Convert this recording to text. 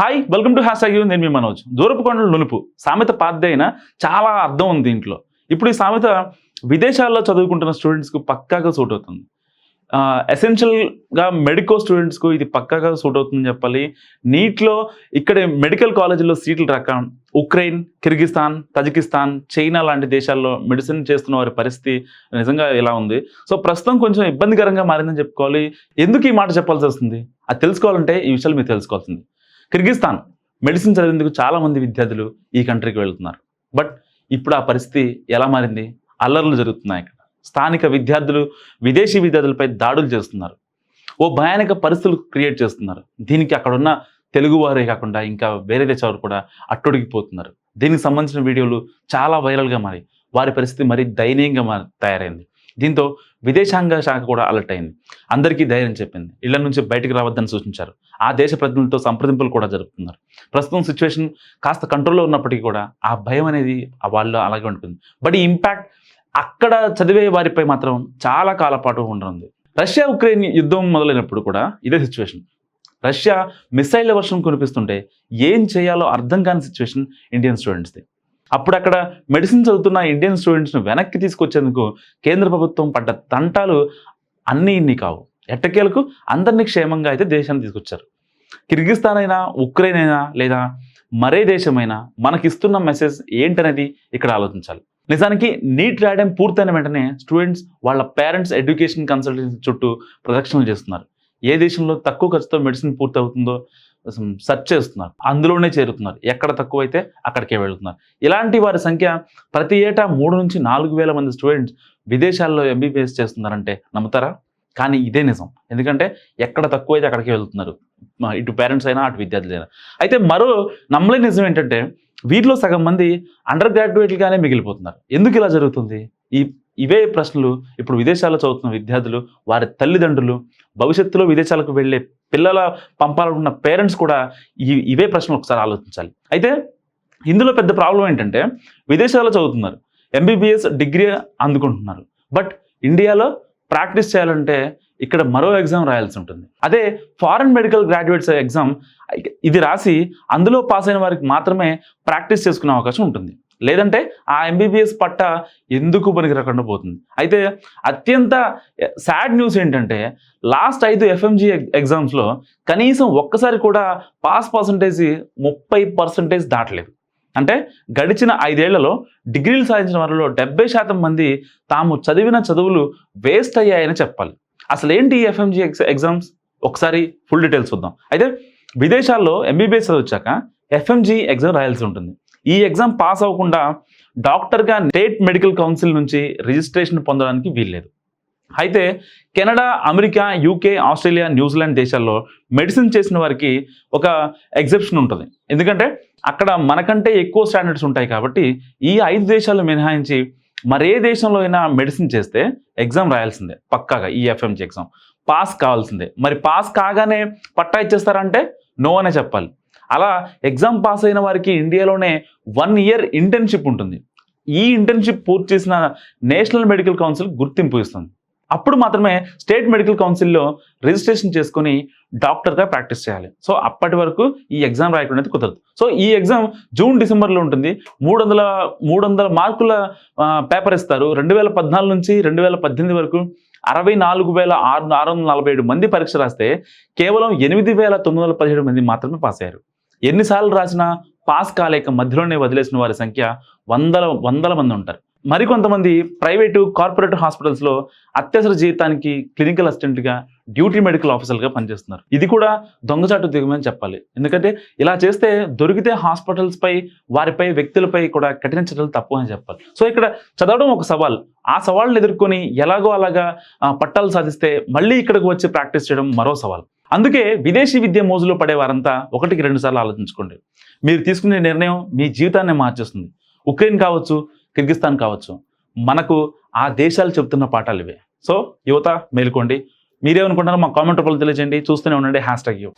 Hi welcome to hashtag నేను మీ మనోజ్. దూరపుకొండలు నునుపు. సామెత పాతదే అయినా చాలా అర్థం ఉంది దీంట్లో. ఇప్పుడు ఈ సామెత విదేశాల్లో చదువుకుంటున్న స్టూడెంట్స్కు పక్కాగా సూట్ అవుతుంది. ఎసెన్షియల్గా మెడికో స్టూడెంట్స్కు ఇది పక్కాగా సూట్ అవుతుందని చెప్పాలి. నీట్లో ఇక్కడ మెడికల్ కాలేజీలో సీట్లు రాక ఉక్రెయిన్ కిర్గిస్తాన్ తజికిస్తాన్ చైనా లాంటి దేశాల్లో మెడిసిన్ చేస్తున్న వారి పరిస్థితి నిజంగా ఇలా ఉంది. సో ప్రస్తుతం కొంచెం ఇబ్బందికరంగా మారిందని చెప్పుకోవాలి. ఎందుకు ఈ మాట చెప్పాల్సి వస్తుంది? అది తెలుసుకోవాలంటే ఈ విషయాలు మీరు తెలుసుకోవాల్సింది. కిర్గిస్తాన్ మెడిసిన్ చదివేందుకు చాలామంది విద్యార్థులు ఈ కంట్రీకి వెళ్తున్నారు. బట్ ఇప్పుడు ఆ పరిస్థితి ఎలా మారింది? అల్లర్లు జరుగుతున్నాయి ఇక్కడ. స్థానిక విద్యార్థులు విదేశీ విద్యార్థులపై దాడులు చేస్తున్నారు. ఓ భయానక పరిస్థితులు క్రియేట్ చేస్తున్నారు. దీనికి అక్కడున్న తెలుగువారే కాకుండా ఇంకా వేరే దేశాలు కూడా అట్టుడికిపోతున్నారు దీనికి సంబంధించిన వీడియోలు చాలా వైరల్గా మారి వారి పరిస్థితి మరీ దయనీయంగా మారి తయారైంది. దీంతో విదేశాంగ శాఖ కూడా అలర్ట్ అయింది. అందరికీ ధైర్యం చెప్పింది. ఇళ్ళ నుంచి బయటకు రావద్దని సూచించారు. ఆ దేశ ప్రతినిధులతో సంప్రదింపులు కూడా జరుపుతున్నారు. ప్రస్తుతం సిచ్యువేషన్ కాస్త కంట్రోల్లో ఉన్నప్పటికీ కూడా ఆ భయం అనేది ఆ వాళ్ళు అలాగే ఉంటుంది. బట్ ఈ ఇంపాక్ట్ అక్కడ చదివే వారిపై మాత్రం చాలా కాల పాటు ఉండనుంది. రష్యా ఉక్రెయిన్ యుద్ధం మొదలైనప్పుడు కూడా ఇదే సిచ్యువేషన్. రష్యా మిసైళ్ళ వర్షం కురిపిస్తుంటే ఏం చేయాలో అర్థం కాని సిచ్యువేషన్ ఇండియన్ స్టూడెంట్స్ది. అప్పుడు అక్కడ మెడిసిన్ చదువుతున్న ఇండియన్ స్టూడెంట్స్ను వెనక్కి తీసుకొచ్చేందుకు కేంద్ర ప్రభుత్వం పడ్డ తంటాలు అన్నీ ఇన్ని కావు. ఎట్టకేలకు అందరినీ క్షేమంగా అయితే దేశాన్ని తీసుకొచ్చారు. కిర్గిస్తాన్ అయినా ఉక్రెయిన్ అయినా లేదా మరే దేశమైనా మనకిస్తున్న మెసేజ్ ఏంటనేది ఇక్కడ ఆలోచించాలి. నిజానికి నీట్ రాయడం పూర్తయిన వెంటనే స్టూడెంట్స్ వాళ్ళ పేరెంట్స్ ఎడ్యుకేషన్ కన్సల్టెన్సీ చుట్టూ ప్రదక్షిణలు చేస్తున్నారు. ఏ దేశంలో తక్కువ ఖర్చుతో మెడిసిన్ పూర్తవుతుందో సెర్చ్ చేస్తున్నారు. అందులోనే చేరుతున్నారు. ఎక్కడ తక్కువ అయితే అక్కడికే వెళ్తున్నారు. ఇలాంటి వారి సంఖ్య ప్రతి ఏటా మూడు నుంచి నాలుగు వేల మంది స్టూడెంట్స్ విదేశాల్లో ఎంబీబీఎస్ చేస్తున్నారంటే నమ్ముతారా? కానీ ఇదే నిజం. ఎందుకంటే ఎక్కడ తక్కువ అయితే అక్కడికే వెళ్తున్నారు. ఇటు పేరెంట్స్ అయినా అటు విద్యార్థులు అయినా. అయితే మరో నమ్మలేని నిజం ఏంటంటే వీటిలో సగం మంది అండర్ గ్రాడ్యుయేట్లుగానే మిగిలిపోతున్నారు. ఎందుకు ఇలా జరుగుతుంది? ఈ ఇవే ప్రశ్నలు ఇప్పుడు విదేశాల్లో చదువుతున్న విద్యార్థులు వారి తల్లిదండ్రులు భవిష్యత్తులో విదేశాలకు వెళ్ళే పిల్లల పంపాలనుకున్న పేరెంట్స్ కూడా ఇవే ప్రశ్నలు ఒకసారి ఆలోచించాలి. అయితే ఇందులో పెద్ద ప్రాబ్లం ఏంటంటే విదేశాల్లో చదువుతున్నారు. ఎంబీబీఎస్ డిగ్రీ అందుకుంటున్నారు. బట్ ఇండియాలో ప్రాక్టీస్ చేయాలంటే ఇక్కడ మరో ఎగ్జామ్ రాయాల్సి ఉంటుంది. అదే ఫారెన్ మెడికల్ గ్రాడ్యుయేట్స్ ఎగ్జామ్ ఇది రాసి అందులో పాస్ అయిన వారికి మాత్రమే ప్రాక్టీస్ చేసుకునే అవకాశం ఉంటుంది. లేదంటే ఆ ఎంబీబీఎస్ పట్ట ఎందుకు పనికి రాకుండా పోతుంది? అయితే అత్యంత సాడ్ న్యూస్ ఏంటంటే లాస్ట్ ఐదు ఎఫ్ఎంజీ ఎగ్జామ్స్లో కనీసం ఒక్కసారి కూడా పాస్ పర్సంటేజ్ ముప్పై పర్సంటేజ్ దాటలేదు. అంటే గడిచిన ఐదేళ్ళలో డిగ్రీలు సాధించిన వారిలో డెబ్బై శాతం మంది తాము చదివిన చదువులు వేస్ట్ అయ్యాయని చెప్పాలి. అసలు ఏంటి ఈ ఎఫ్ఎంజీ ఎగ్జామ్స్ ఒకసారి ఫుల్ డీటెయిల్స్ చూద్దాం. అయితే విదేశాల్లో ఎంబీబీఎస్ చదివచ్చాక ఎఫ్ఎంజీ ఎగ్జామ్ రాయాల్సి ఉంటుంది. ఈ ఎగ్జామ్ పాస్ అవ్వకుండా డాక్టర్గా స్టేట్ మెడికల్ కౌన్సిల్ నుంచి రిజిస్ట్రేషన్ పొందడానికి వీల్లేదు. అయితే Canada America UK Australia New Zealand దేశాల్లో మెడిసిన్ చేసిన వారికి ఒక ఎగ్జెప్షన్ ఉంటుంది. ఎందుకంటే అక్కడ మనకంటే ఎక్కువ స్టాండర్డ్స్ ఉంటాయి కాబట్టి ఈ ఐదు దేశాలు మినహాయించి మరే దేశంలో అయినా మెడిసిన్ చేస్తే ఎగ్జామ్ రాయాల్సిందే పక్కాగా ఈ ఎఫ్ఎంజీ ఎగ్జామ్. పాస్ కావాల్సిందే. మరి పాస్ కాగానే పట్టా ఇచ్చేస్తారంటే నో అనే చెప్పాలి. అలా ఎగ్జామ్ పాస్ అయిన వారికి ఇండియాలోనే వన్ ఇయర్ ఇంటర్న్షిప్ ఉంటుంది. ఈ ఇంటర్న్షిప్ పూర్తి చేసిన నేషనల్ మెడికల్ కౌన్సిల్ గుర్తింపు ఇస్తుంది. అప్పుడు మాత్రమే స్టేట్ మెడికల్ కౌన్సిల్లో రిజిస్ట్రేషన్ చేసుకొని డాక్టర్గా ప్రాక్టీస్ చేయాలి. సో అప్పటి వరకు ఈ ఎగ్జామ్ రాయకుండా కుదరదు. సో ఈ ఎగ్జామ్ జూన్ డిసెంబర్లో ఉంటుంది. మూడు వందల మూడు వందల మార్కుల పేపర్ ఇస్తారు. రెండు వేల పద్నాలుగు నుంచి రెండు వేల పద్దెనిమిది వరకు అరవై నాలుగు వేల ఆరు ఆరు వందల నలభై ఏడు మంది పరీక్ష రాస్తే కేవలం ఎనిమిది వేల తొమ్మిది వందల పదిహేడు మంది మాత్రమే పాస్ అయ్యారు. ఎన్నిసార్లు రాసినా పాస్ కాలేక మధ్యలోనే వదిలేసిన వారి సంఖ్య వందల వందల మంది ఉంటారు. మరికొంతమంది ప్రైవేటు కార్పొరేట్ హాస్పిటల్స్లో అత్యవసర జీవితానికి క్లినికల్ అసిస్టెంట్గా డ్యూటీ మెడికల్ ఆఫీసర్గా పనిచేస్తున్నారు. ఇది కూడా దొంగచాటు దిగమని చెప్పాలి. ఎందుకంటే ఇలా చేస్తే దొరికితే హాస్పిటల్స్ పై వారిపై వ్యక్తులపై కూడా కఠిన చర్యలు తప్పు అని చెప్పాలి. సో ఇక్కడ చదవడం ఒక సవాల్. ఆ సవాళ్ళను ఎదుర్కొని ఎలాగో అలాగా పట్టాలు సాధిస్తే మళ్ళీ ఇక్కడికి వచ్చి ప్రాక్టీస్ చేయడం మరో సవాల్. అందుకే విదేశీ విద్య మోజులో పడే వారంతా ఒకటికి రెండుసార్లు ఆలోచించుకోండి. మీరు తీసుకునే నిర్ణయం మీ జీవితాన్ని మార్చేస్తుంది. ఉక్రెయిన్ కావచ్చు కిర్గిస్తాన్ కావచ్చు. మనకు ఆ దేశాలు చెప్తున్న పాఠాలు ఇవే. సో యువత మేలుకోండి. మీరేమనుకుంటారో మా కామెంట్ రూపంలో తెలియజేయండి. చూస్తూనే ఉండండి. Hashtag U.